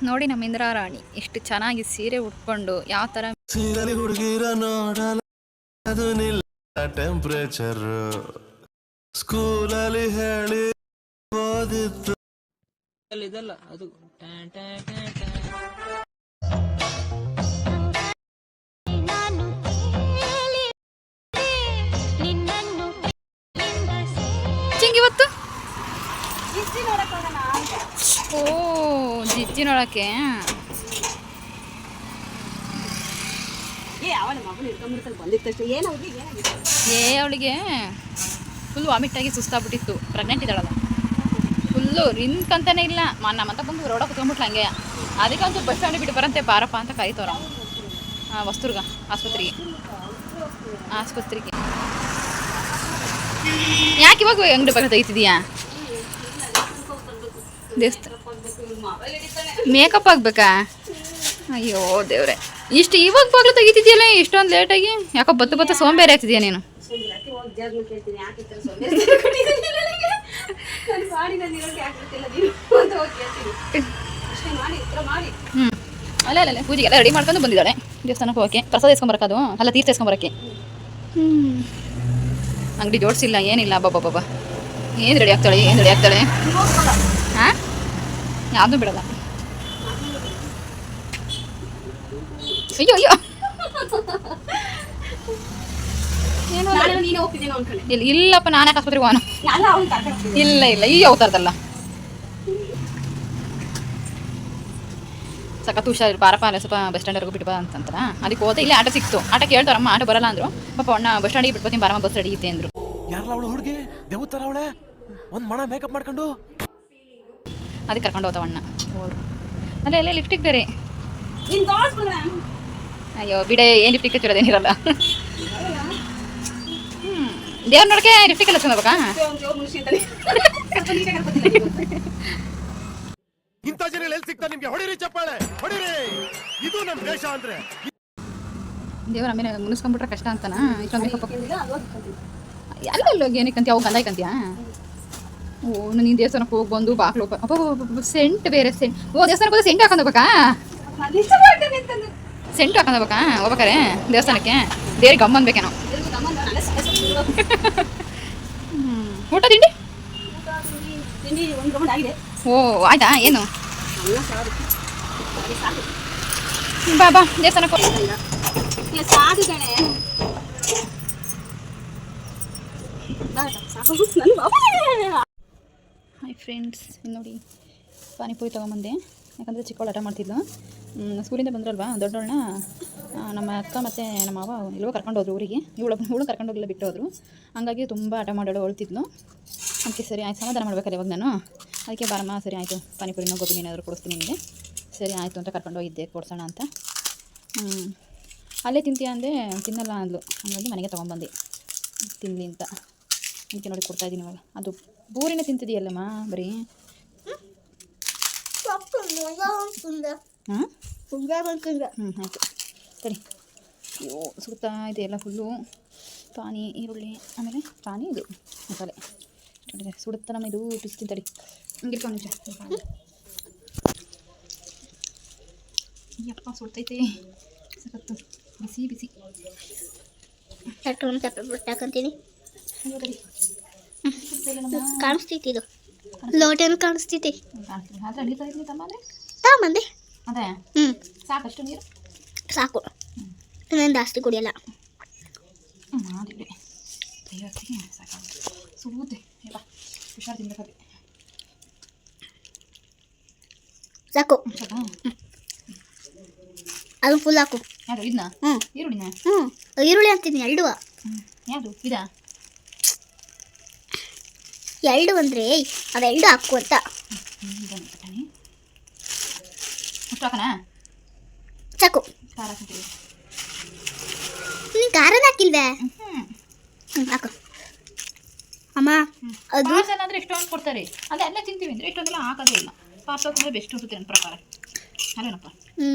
ನೋಡಿ ನಮ್ಮ ಇಂದಿರಾ ರಾಣಿ ಎಷ್ಟು ಚೆನ್ನಾಗಿ ಸೀರೆ ಉಟ್ಕೊಂಡು ಯಾವ ತರ ಸೀರೆ ಹುಡುಗಿರ ನೋಡಲ ಅದು ಇಲ್ಲ ಟೆಂಪ್ರೇಚರ್ ಸ್ಕೂಲಲ್ಲಿ ಹೇಳಿ ಓದಿತ್ತು. ಇದಲ್ಲ ಅದು ಇವತ್ತು ಓ. ಜಿಜ್ಜಿ ನೋಡಕ್ಕೆ ಏ ಅವಳಿಗೆ ಫುಲ್ ವಾಮಿಟ್ ಆಗಿ ಸುಸ್ತಾಗ್ಬಿಟ್ಟಿತ್ತು. ಪ್ರೆಗ್ನೆಂಟ್ ಇದ್ದಾಳಲ್ಲ. ಫುಲ್ಲು ನಿಂತ್ಕಂತಾನೆ ಇಲ್ಲ. ಮ- ನಮ್ಮಂತ ಬಂದು ರೋಡ ಕುತ್ಕೊಂಡ್ಬಿಟ್ಲ ಹಂಗೆ. ಅದಕ್ಕೆ ಒಂದು ಬಸ್ ಸ್ಟ್ಯಾಂಡ್ ಬಿಟ್ಟು ಬರಂತೆ ಬಾರಪ್ಪ ಅಂತ ಕರೀತವ್ರ ವಸ್ತುರ್ಗ ಆಸ್ಪತ್ರೆಗೆ. ಆಸ್ಪತ್ರೆಗೆ. ಯಾಕೆ ಇವಾಗ ಅಂಗಡಿ ಬಗ್ಗೆ ತೆಗಿತಿದ್ಯಾ ದೇವಸ್ಥಾನ. ಮೇಕಪ್ ಆಗ್ಬೇಕಾ? ಅಯ್ಯೋ, ದೇವ್ರೆ. ಇಷ್ಟು ಇವಾಗ ಬಾಗ್ಲು ತೆಗಿತಿದ್ಯಲ್ಲ, ಇಷ್ಟೊಂದು ಲೇಟಾಗಿ ಯಾಕೋ ಬತ್ತು ಬತ್ತು ಸೋಂಬೇರಿ ಆಗ್ತಿದ್ಯಾ ನೀನು? ಹ್ಞೂ ಅಲ್ಲ ಅಲ್ಲ ಪೂಜೆಗೆಲ್ಲ ರೆಡಿ ಮಾಡ್ಕೊಂಡು ಬಂದಿದ್ದಾಳೆ. ದೇವಸ್ಥಾನಕ್ಕೆ ಹೋಗಕ್ಕೆ. ಪ್ರಸಾದ ಇಸ್ಕೊಂಬರಕ್ಕದು ಅಲ್ಲ, ತೀರ್ಥ ಇಸ್ಕೊಂಬರಕ್ಕೆ. ಹ್ಞೂ ಅಂಗಡಿ ಜೋಡಿಸಿಲ್ಲ, ಏನಿಲ್ಲ. ಬಾಬಾ ಬಾಬಾ ಏನು ರೆಡಿ ಆಗ್ತಾಳೆ, ಏನು ರೆಡಿ ಆಗ್ತಾಳೆ? ಯಾವುದೂ ಬಿಡಲ್ಲ. ಅಯ್ಯೋ ಅಯ್ಯೋ. ಇಲ್ಲ ಇಲ್ಲಪ್ಪ ನಾನೇ ಆಸ್ಪತ್ರೆಗೆ ಹೋಗ್ತಿದ್ದೀನಿ. ಇಲ್ಲ ಇಲ್ಲ ಈ ಅವತಾರದಲ್ಲ. ಸಖತ್ ಹುಷಾರ್ ಬಾರಪ್ಪ ಅಲ್ಲ ಸ್ವಲ್ಪ ಬಸ್ ಸ್ಟ್ಯಾಂಡರ್ಗೂ ಬಿಟ್ಟು ಬಾ ಅಂತಂತಾರ ಅದಕ್ಕೆ ಹೋದೆ ಇಲ್ಲಿ ಆಟೋ ಸಿಕ್ತು. ಆಟೋ ಕೇಳ್ತಾರಮ್ಮ ಆಟೋ ಬರಲ್ಲ ಅಂದ್ರು. ಪಾಪ ಅಣ್ಣ ಬಸ್ ಸ್ಟ್ಯಾಂಡಿಗೆ ಬರ್ತೀನಿ ಬಾರಮ್ಮ ಬಸ್ ರೆಡಿ ಐತೆ ಅಂದ್ರು. ಯಾರಲ್ಲ ಅವಳು ಹುಡುಗಿ? ದೇವತರ ಅವಳೆ? ಒಂದು ಮಣ ಮೇಕಪ್ ಮಾಡ್ಕೊಂಡು? ಅದಕ್ಕೆ ಕರ್ಕೊಂಡು ಹೋದ್ರು ಅಲ್ಲ ಎಲ್ಲ ಲಿಫ್ಟಿಗೆ ಬೇರೆ? ಅಯ್ಯೋ ಬಿಡೆ ಏನು ಲಿಫ್ಟಿಗೆ ಹಚ್ಚಿರೋದೇನಿರಲ್ಲ ಹ್ಞೂ ದೇವ್ರ ನೋಡಕ್ಕೆ ಲಿಫ್ಟಿಗೆಲ್ಲ ಕರ್ಕೊಂಡು ಇಂಥ ಜನ ಎಲ್ಲಿ ಸಿಗ್ತಾರೆ ನಿಮಗೆ? ಹೊಡಿರಿ ಚಪ್ಪಾಳೆ ಹೊಡಿರಿ. ಇದು ನಮ್ಮ ದೇಶ ಅಂದ್ರೆ. ದೇವ್ರ ಆಮೇಲೆ ಮುನಿಸ್ಕೊಂಡ್ಬಿಟ್ರೆ ಕಷ್ಟ ಅಂತನಾ? ಇಷ್ಟೊಂದು ಅಲ್ಲ ಅಲ್ಲ ಏನಕ್ಕಂತೀಯ ಅವು ಗಂಧ ಕಂತೀಯಾ ಓ ನೀನು ದೇವಸ್ಥಾನಕ್ಕೆ ಹೋಗಿ ಬಂದು ಬಾಕ್ಲು ಅಪ್ಪ ಸೆಂಟ್ ಬೇರೆ ಸೆಂಟ್ ಓ ದೇವಸ್ಥಾನಕ್ಕೆ ಹೋದ್ರೆ ಸೆಂಟ್ ಹಾಕೊಂಡು ಹೋಗ್ಬೇಕಾ? ನಾನು ಇಷ್ಟಪಡ್ತೇನೆ ಅಂತಂದು ಸೆಂಟ್ ಹಾಕೊಂಡು ಹೋಗ್ಬೇಕಾ? ಹೋಗ್ಬೇಕಾರೆ ದೇವಸ್ಥಾನಕ್ಕೆ. ದೇವ್ರಿಗೆ ಗಮ್ಮ ಅನ್ಬೇಕೇನೋ. ಎಲ್ರಿಗೂ ಗಮನ ನಾನೇ ಸಣ್ಣ ಸಣ್ಣ ಊಟ ತಿಂಡಿ? ತಿಂಡಿ ಒಂದು ರೌಂಡ್ ಆಗಿದೆ. ಓ ಆಯ್ತಾ? ಏನು? ಅನ್ನ ಸಾರು ಸರಿ, ಸಾಕು ಬಾ ಬಾ ದೇವಸ್ಥಾನಕ್ಕೆ ಹೋಗ್. ಇಲ್ಲ ಸಾಕು ಕಣೆ. ಬಾ, ಸಾಕು ನನ್ನ ಬಾಬಾ ಹಾಯ್ ಫ್ರೆಂಡ್ಸ್ ನೋಡಿ ಪಾನಿಪುರಿ ತೊಗೊಂಬಂದೆ. ಯಾಕಂದರೆ ಚಿಕ್ಕವಳು ಆಟ ಮಾಡ್ತಿದ್ಲು. ಸ್ಕೂಲಿಂದ ಬಂದ್ರಲ್ವಾ ದೊಡ್ಡವಳನ್ನ ನಮ್ಮ ಅಕ್ಕ ಮತ್ತು ನಮ್ಮ ಮಾವ ಎಲ್ಲೋ ಕರ್ಕೊಂಡು ಹೋದ್ರು ಊರಿಗೆ. ಇವಳು ಇವಳು ಕರ್ಕೊಂಡು ಹೋಗಿಲ್ಲ ಬಿಟ್ಟು ಹೋದ್ರು. ಹಂಗಾಗಿ ತುಂಬ ಆಟ ಮಾಡೋಳು ಅಳ್ತಿದ್ಲು ಅದಕ್ಕೆ ಸರಿ ಆಯ್ತು, ಸಮಾಧಾನ ಮಾಡ್ಬೇಕಾದ್ರೆ ಇವಾಗ ನಾನು. ಅದಕ್ಕೆ ಬಾರಮ್ಮ, ಸರಿ ಆಯಿತು, ಪಾನಿಪುರಿನ ಗೋಬಿನ ಏನಾದರೂ ಕೊಡಿಸ್ತೀನಿ ನಿಮಗೆ ಸರಿ ಆಯಿತು ಅಂತ ಕರ್ಕೊಂಡು ಹೋಗಿದ್ದೆ, ಕೊಡ್ಸೋಣ ಅಂತ. ಅಲ್ಲೇ ತಿಂತೀಯ ಅಂದೆ, ತಿನ್ನಲ್ಲ ಅಂದ್ಲು. ಹಂಗಾಗಿ ಮನೆಗೆ ತೊಗೊಂಬಂದೆ. ತಿನ್ನಲಿ ಅಂತ. ಅದಕ್ಕೆ ನೋಡಿ ಕೊಡ್ತಾ ಇದ್ದೀನಿ ಇವಾಗ. ಅದು ಬೂರಿನ ತಿಂತಿದೆಯಲ್ಲಮ್ಮ ಬರೀ? ಹಾಂ? ಹ್ಞೂ ಆಯಿತು. ಸರಿ ಅಯ್ಯೋ ಸುಡ್ತಾ ಇದೆ ಎಲ್ಲ ಫುಲ್ಲು ಪಾನಿ ಈರುಳ್ಳಿ ಆಮೇಲೆ ಪಾನಿ ಇದು ಮಸಾಲೆ. ಸುಡುತ್ತಾ ನಮ್ಮ ಇದು ಬಿಸಿ ತಡಿ. ಹಂಗಿರ್ಕೊಂಡು ಯಪ್ಪ ಸುಡ್ತೈತೆ. ಸಖತ್ತು. ಬಿಸಿ ಬಿಸಿ. ಸುಡ್ತಾ ಇಲ್ಲ ನಮ್ಮ ಕಾಣಿಸ್ತೈತಿ ಇದು. ಲೋಟನು ಕಾಣಿಸ್ತೈತಿ ಕಾಣ್ತೀನಿ ಆದರೆ ನೀರು ತಗೊಂಡು ತಮ್ಮ ಅಂದರೆ? ತಗೊಂಬಂದೆ ಅದೇ? ಹ್ಞೂ ಸಾಕಷ್ಟು ನೀರು? ಸಾಕು. ನಾನು ಜಾಸ್ತಿ ಕುಡಿಯಲ್ಲ. ಸಾಕಾಗುತ್ತೆ ಸಾಕು. ಅದು ಫುಲ್ ಹಾಕು. ಯಾರು ಇದನ್ನ ಹ್ಞೂ ಈರುಳ್ಳಿನ? ಹ್ಞೂ ಈರುಳ್ಳಿ ಅಂತೀನಿ ಎರಡು. ಯಾವುದು? ಇದಾ? ಎರಡು ಅಂದರೆ ಅವೆರಡು ಹಾಕು ಅಂತ. ಸಾಕು ನೀನು ಖಾರನ ಹಾಕಿಲ್ವೇ? ಹಾಕು. ಅಮ್ಮ ಅದು ಅಂದ್ರೆ ಇಷ್ಟೊಂದು ಎಷ್ಟೊಂದು ಕೊಡ್ತಾರೆ. ಅದೇ ಎಲ್ಲ ತಿಂತೀವಿ ಅಂದರೆ ಇಷ್ಟೊಂದೆಲ್ಲ ಹಾಕೋದೇ ಇಲ್ಲ. ಪಾರ್ಸಲ್ ಅಂದರೆ ಬೆಸ್ಟ್ ಅನ್ಸುತ್ತೆ ನನ್ನ ಪ್ರಕಾರ. ಅಲ್ಲೇನಪ್ಪ ಹ್ಞೂ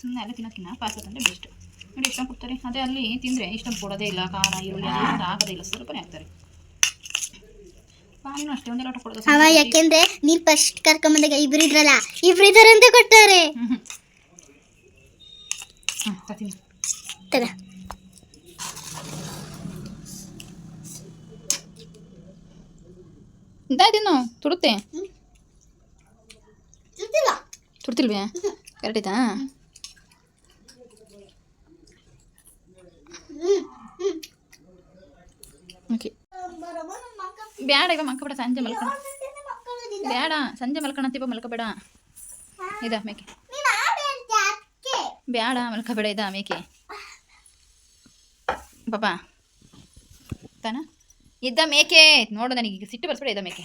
ಸುಮ್ಮನೆ ಎಲ್ಲ ತಿನ್ನೋಕ್ಕಿಂತ ಪಾರ್ಸಲ್ ಅಂದರೆ ಬೆಸ್ಟ್ ನೋಡಿ ಇಷ್ಟೊಂದು ಕೊಡ್ತಾರೆ. ಅದೇ ಅಲ್ಲಿ ತಿಂದರೆ ಇಷ್ಟೊಂದು ಕೊಡೋದೇ ಇಲ್ಲ. ಖಾರ ಈರುಳ್ಳಿ ಅಂತ ಹಾಕೋದೇ ಇಲ್ಲ. ಸ್ವಲ್ಪನೇ ಹಾಕ್ತಾರೆ. ಅವ ಯಾಕೆಂದ್ರೆ ನೀನ್ ಫಸ್ಟ್ ಕರ್ಕೊಂಬಂದಾಗ ಇಬ್ರು ಇದ್ರಲ್ಲ ಇಬ್ರು ಇದಾರೆ ಅಂತ ಕೊಟ್ಟಾರೆ ಹ್ಞೂ ತರ್ತೀನಿ ತಗ ಇದಾಯ್ತೇನು ತುಡುತ್ತೆ ತುಡ್ತಿಲ್ವೇ ಕರೆಕ್ಟ್ ಆಯ್ತಾ ಬ್ಯಾಡ ಇವ ಮಲ್ಕೋಬೇಡ ಸಂಜೆ ಮಲ್ಕೋಣ. ಬೇಡ ಸಂಜೆ ಮಲ್ಕೊಳತ್ತೀವ ಮಲ್ಕೋಬೇಡ. ಇದ ಮೇಕೆ ಬೇಡ ಮಲ್ಕೋಬೇಡ ಇದ ಮೇಕೆ ಪಾಪ. ತಾನ? ಇದ್ದ ಮೇಕೆ ನೋಡು ನನಗೆ ಈಗ ಸಿಟ್ಟು ಬರ್ಸ್ಬೇಡ ಇದ್ದ ಮೇಕೆ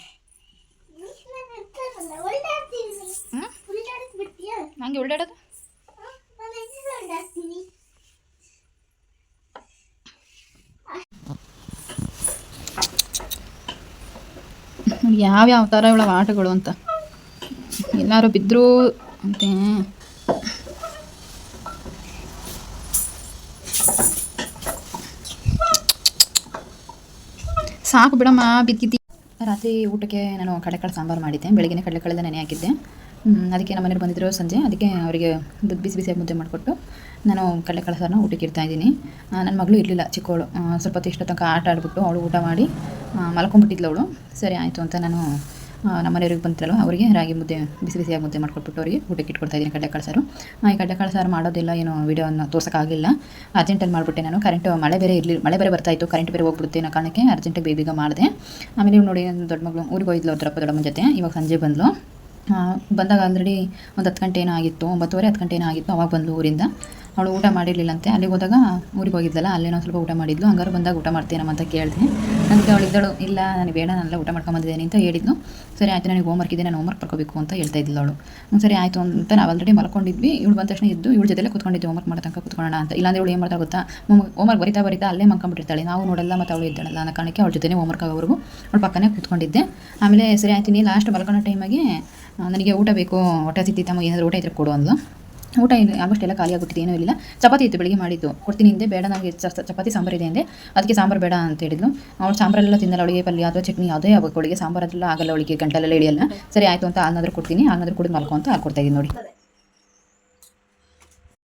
ಹ್ಞೂ ಹಂಗೆ ಉಲ್ಡಾಡೋದು ಯಾವ್ಯಾವ ಥರ ಇವಳ ಆಟಗಳು ಅಂತ? ಎಲ್ಲರೂ ಬಿದ್ದರೂ ಅಂತೆ. ಸಾಕು ಬಿಡಮ್ಮ, ಬಿದ್ದಿದ್ದಿ. ರಾತ್ರಿ ಊಟಕ್ಕೆ ನಾನು ಕಡಲೆಕಾಳು ಸಾಂಬಾರು ಮಾಡಿದ್ದೆ. ಬೆಳಗ್ಗೆ ಕಡಲೆಕಾಳೆಲ್ಲ ನೆನೆ ಹಾಕಿದ್ದೆ. ಅದಕ್ಕೆ ನಮ್ಮ ಮನೇಲಿ ಬಂದಿದ್ರು ಸಂಜೆ. ಅದಕ್ಕೆ ಅವರಿಗೆ ದುಡ್ಡು ಬಿಸಿ ಬಿಸಿಯಾಗಿ ಮುದ್ದೆ ಮಾಡಿಕೊಟ್ಟು ನಾನು ಕಡಲೆಕಾಳು ಸಾರನ್ನ ಊಟಕ್ಕೆ ಇಡ್ತಾ ಇದ್ದೀನಿ. ನನ್ನ ಮಗಳು ಇರಲಿಲ್ಲ ಚಿಕ್ಕವಳು ಸ್ವಲ್ಪ ಹೊತ್ತು ತನಕ ಆಟ ಆಡಿಬಿಟ್ಟು ಅವಳು ಊಟ ಮಾಡಿ ಮಲ್ಕೊಂಡ್ಬಿಟ್ಟಿದ್ಲು ಅವಳು. ಸರಿ, ಆಯಿತು ಅಂತ ನಾನು ನಮ್ಮ ಮನೆಯವ್ರಿಗೆ ಬಂತಲ್ಲ ಅವರಿಗೆ ರಾಗಿ ಮುದ್ದೆ, ಬಿಸಿ ಬಿಸಿಯಾಗಿ ಮುದ್ದೆ ಮಾಡ್ಕೊಟ್ಬಿಟ್ಟು ಅವರಿಗೆ ಊಟಕ್ಕೆ ಇಟ್ಕೊಡ್ತಾ ಇದ್ದೀನಿ ಕಡಲೆಕಾಳು ಸಾರು. ಈ ಕಡಲೆಕಾಳು ಸಾರು ಮಾಡೋದಿಲ್ಲ ಏನು ವೀಡಿಯೋನ ತೋರ್ಸೋಕ್ಕಾಗಿಲ್ಲ. ಅರ್ಜೆಂಟಲ್ಲಿ ಮಾಡಿಬಿಟ್ಟೆ ನಾನು. ಕರೆಂಟ್ ಮಳೆ ಬೇರೆ ಇರಲಿ, ಮಳೆ ಬೇರೆ ಬರ್ತಾಯಿತ್ತು ಕರೆಂಟ್ ಬೇರೆ ಹೋಗ್ಬಿಡುತ್ತೆ ಅನ್ನೋ ಕಾರಣಕ್ಕೆ ಅರ್ಜೆಂಟಾಗಿ ಬೇಗ ಮಾಡಿದೆ. ಆಮೇಲೆ ನೋಡಿ ದೊಡ್ಡ ಮಗಳು ಊರಿಗೆ ಹೋಗಿದ್ಲು, ಅವ್ರ ದೊಡ್ಡ ಜೊತೆ. ಇವಾಗ ಸಂಜೆ ಬಂದಳು ಬಂದಾಗ ಆಲ್ರೆಡಿ ಒಂದು ಹತ್ತು ಗಂಟೆ ಏನೋ ಆಗಿತ್ತು, ಒಂಬತ್ತುವರೆ ಹತ್ತು ಗಂಟೆ ಏನೋ ಆಗಿತ್ತು, ಅವಾಗ ಬಂದು ಊರಿಂದ. ಅವಳು ಊಟ ಮಾಡಿರಲಿಲ್ಲಂತೆ. ಅಲ್ಲಿಗೆ ಹೋದಾಗ ಊರಿಗೆ ಹೋಗಿದ್ದಲ್ಲ ಅಲ್ಲೇನೋ ಸ್ವಲ್ಪ ಊಟ ಮಾಡಿದ್ಲು. ಹಂಗಾರು ಬಂದಾಗ ಊಟ ಮಾಡ್ತೀನಮ್ಮ ಅಂತ ಕೇಳಿದೆ. ನನಗೆ ಅವಳು ಇದ್ದಳು ಇಲ್ಲ ನನಗೆ ಬೇಡ ನಾನೆಲ್ಲ ಊಟ ಮಾಡ್ಕೊಂಬಂದಿದ್ದೇನೆ ಅಂತ ಹೇಳಿದ್ನು ಸರಿ ಆಯಿತು ನನಗೆ ಹೋಮ್ವರ್ಕ್ ಇದೆ ನಾನು ಹೋಮ್ವರ್ಕ್ ಬರ್ಕೋಬೇಕು ಅಂತ ಹೇಳ್ತಾ ಇದ್ಲು ಅವಳು. ಹ್ಮ್, ಸರಿ ಆಯಿತು ಅಂತ ನಾವು ಆಲ್ರೆಡಿ ಮಲ್ಕೊಂಡಿದ್ವಿ. ಇವಳು ಬಂದ ತಕ್ಷಣ ಇದ್ದು ಇವಳ ಜೊತೆಲೆ ಕೂತ್ಕೊಂಡಿದ್ದೆ ಹೋಮ್ವರ್ಕ್ ಮಾಡೋ ತನಕ ಕೂತ್ಕೊಳ್ಳೋಣ ಅಂತ. ಇಲ್ಲಾಂದ್ರೆ ಇವಳು ಏನು ಮಾಡ್ತಾ ಗೊತ್ತಾ? ಹೋಮ್ವರ್ಕ್ ಬರಿತಾ ಬರಿತಾ ಅಲ್ಲೇ ಮಂಕೊಂಬಿಟ್ಟಿರ್ತಾಳೆ ನಾವು ನೋಡಲ್ಲ ಮತ್ತು ಅವಳು ಇದ್ದಾಳಲ್ಲ ಅನ್ನೋ ಕಾರಣಕ್ಕೆ ಅವಳ ಜೊತೆ ಹೋಮ್ವರ್ಕ್ ಆಗೋವರೆಗೂ ಅವಳು ಪಕ್ಕನೇ ಕೂತ್ಕೊಂಡಿದ್ದೆ. ಆಮೇಲೆ ಸರಿ ಆಯ್ತೀನಿ ಲಾಸ್ಟ್ ಮಲ್ಕೊಳ್ಳೋ ಟೈಮಾಗೆ ನನಗೆ ಊಟ ಬೇಕು ಹೊಟ್ಟೆ ಸಿತ್ತಿತ್ತಮ್ಮ ಏನಾದರೂ ಊಟ ಇದ್ರೆ ಕೊಡು ಊಟ ಇಲ್ಲ ಆಲ್ಮೋಸ್ಟ್ ಎಲ್ಲ ಖಾಲಿ ಆಗ್ಬಿಟ್ಟಿದೆ, ಏನೂ ಇಲ್ಲ ಚಪಾತಿ ಇತ್ತು, ಬೆಳಿಗ್ಗೆ ಮಾಡಿದ್ದು. ಕೊಡ್ತೀನಿ ಹಿಂದೆ ಬೇಡ ನನಗೆ ಚಪಾತಿ ಸಾಂಬಾರು ಇದೆ ಅಂದೆ. ಅದಕ್ಕೆ ಸಾಂಬಾರು ಬೇಡ ಅಂತ ಹೇಳಿದ್ಲು. ಅವ್ಳು ಸಾಂಬಾರೆಲ್ಲ ತಿನ್ನಲ್ಲ ಅವಳಿಗೆ ಪಲ್ಯ ಅಥವಾ ಚಟ್ನಿ ಯಾವುದೇ ಅವಳಿಗೆ ಸಾಂಬಾರು ಅದೆಲ್ಲ ಆಗಲ್ಲ, ಅವಳಿಗೆ ಗಂಟಲೆಲ್ಲ ಇಳಿಯಲ್ಲ ಸರಿ, ಆಯಿತು ಅಂತ ಹಾಲ್ನಾದ್ರೂ ಕೊಡ್ತೀನಿ. ಹಾಲ್ನಾದ್ರೂ ಕುಡಿದು ಮಲ್ಕೊಂತ ಅಂತ ಹಾಲು ಕೊಡ್ತಾ ಇದ್ದೀನಿ ನೋಡಿ.